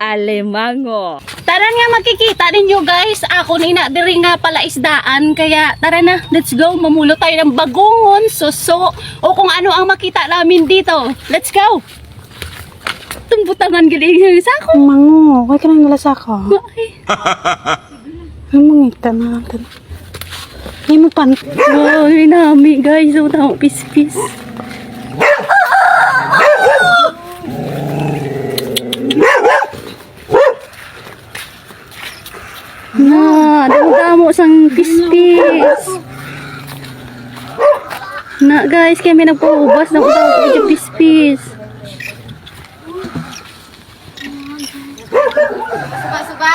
Alemango. Tara nga makikita ninyo guys, ako ni na diri nga pala isdaan kaya tara na, let's go. Mamulo tayo ng bagungon, suso o kung ano ang makita namin dito. Let's go. Tumbutangan giling sa ako. Mango, kaya ka nang nalasa ko. Ay, Ay, mangita na. Ay, mo pan. Ay, nami guys, so tao pis-pis. Na, damo sang pis-pis. Na guys, kaya may nagpahubas ng ko yung pis-pis. Suba, suba.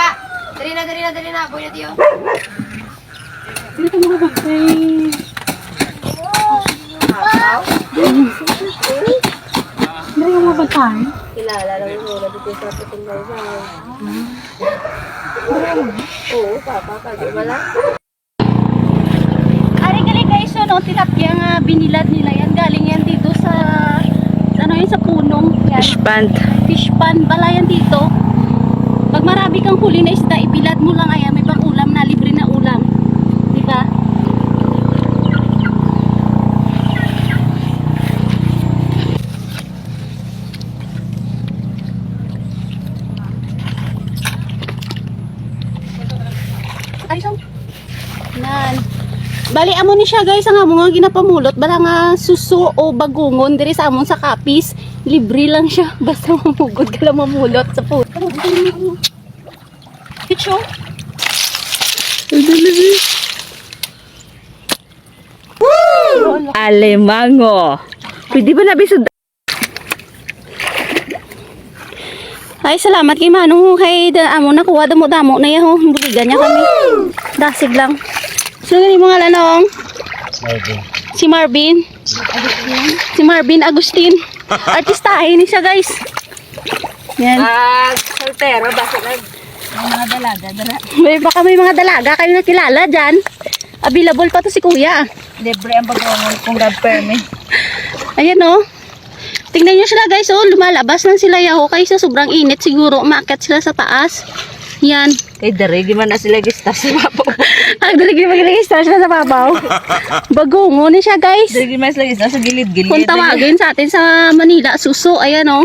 Dali na, dali na, dali na. Boy na tiyo. Dito mo ba? Dali mo ba tayo? Kilala lang muna dito sa patundaw sa Oo, papa, kagi wala. Ari gali guys, so no, tilapia nga binilad nila yan. Galing yan dito sa, ano yun, sa punong. Yan. Fish pond. fish pan pala yan dito. Pag marami kang huli na isda, ibilad mo lang ayan, may pang ulam na, libre na ulam. Di ba? Ay. Nan. Bali amo ni siya guys ang amo nga ginapamulot bala nga suso o bagungon diri sa amon sa kapis libre lang siya basta mamugod ka lang mamulot sa puto. Picho. Alemango. Pwede ba nabisod? Ay salamat kay Manong kay da, amo nakuha damo-damo na yaho buligan niya kami. Dasig lang. So gani mga lanong? Si Marvin. Si Marvin Agustin. Artistahin ni siya guys. Yan. Ah, soltero, bakit nag... Mga dalaga, dala. May baka may mga dalaga kayo nakilala dyan. Available pa to si kuya. Libre ang pagkawangon kung God permit. Ayan oh. Tingnan nyo sila guys oh. Lumalabas lang sila yaho. Kaysa sobrang init siguro. Umakyat sila sa taas. Yan. Kay Darigi man na sila gista sa mapo. Ang dalagi mag-register sila sa babaw. Bagungo ni siya guys. Darigi man sila gista sa gilid-gilid. Kung tawagin sa atin sa Manila, suso. Ayan oh.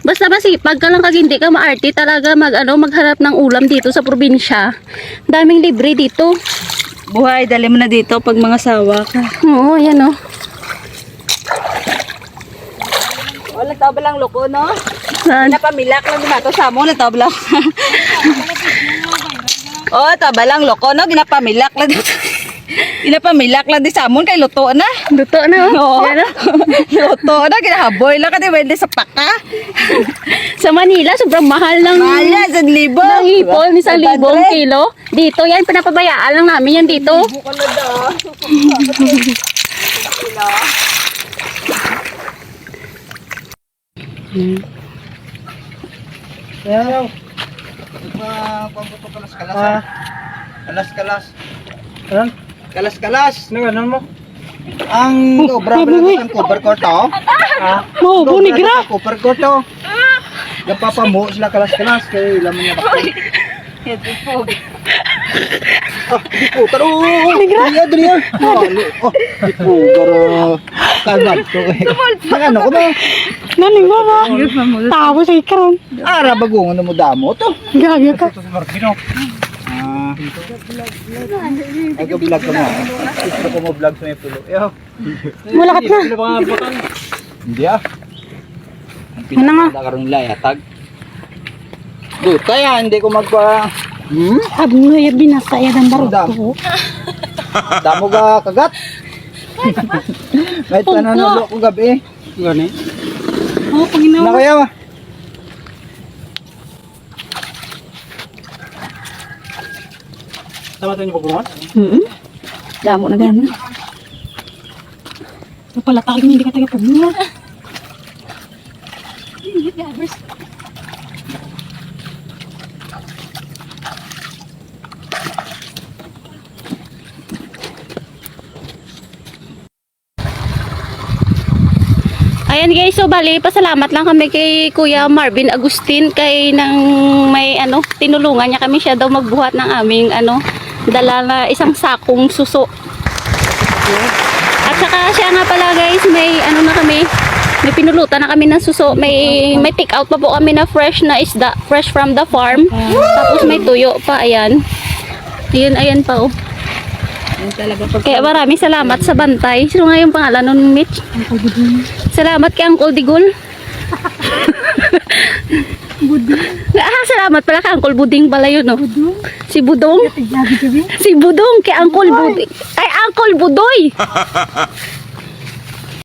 Basta masipag ka lang kag hindi ka maarte talaga mag ano maghanap ng ulam dito sa probinsya. Daming libre dito. Buhay, dali mo na dito pag mga sawa ka. Oo, ayan oh. Wala tao ba lang loko, no? Saan? Napamilak lang dumato sa mo, nataw ba lang. oh, tao ba lang loko, no? Ginapamilak lang. Ginapamilak lang di sa amon kay luto na. Luto na oh. Ayan, oh. luto na, ginahaboy lang kasi wende sa paka. Sa Manila, sobrang mahal ng Mala, sa libo. ng hipon, isang Diba, libong Andre? kilo. Dito yan, pinapabayaan lang namin yan dito. Buko na daw. Ayaw. Pagpapagputo kalas-kalas. Ah. Kalas-kalas. Ano? Kalas-kalas. Ano ganun mo? Ang dobra pala sa cover ko to. Ah, mo, bunigra. Sa cover ko to. Napapamu sila kalas-kalas kay laman niya bakit. Ah, di ko taro. Bunigra. Dali, dali. Oh, di ko taro. Kalmat ko. Ano ko ba? Naning mo ba? Tawa sa ikaron. Ara bagungon mo damo to. Gagay ka. Ah. Nag-vlog ka mo. Gusto ko mo vlog sa may pulo. Yo. Malakat na. Hindi ah. Ang Ano nga? pinakaroon layatag. Dude, kaya hindi ko magpa... Hmm? Sabi mo yung binasa yan ang barot ko. Damo ka kagat. May tanong ko gabi. Gani? Oo, pag ginawa. Na kaya ba? Tama tayo niyo pagbuhat? Hmm. Damo na gano'n. Tayo hindi ka tayo pagbuhat. Ayan guys, so bali, pasalamat lang kami kay Kuya Marvin Agustin kay nang may ano, tinulungan niya kami siya daw magbuhat ng aming ano, dala na isang sakong suso. At saka siya nga pala guys, may ano na kami, may pinulutan na kami ng suso. May may take out pa po kami na fresh na isda, fresh from the farm. Tapos may tuyo pa, ayan. Ayan, ayan pa oh. Kaya maraming salamat sa bantay. Sino nga yung pangalan nun, Mitch? Salamat kay Uncle Digul. Buding. Ah, salamat pala kay Uncle Buding pala yun, no? Si Budong. si Budong kay Uncle Buding. Kay Uncle Budoy.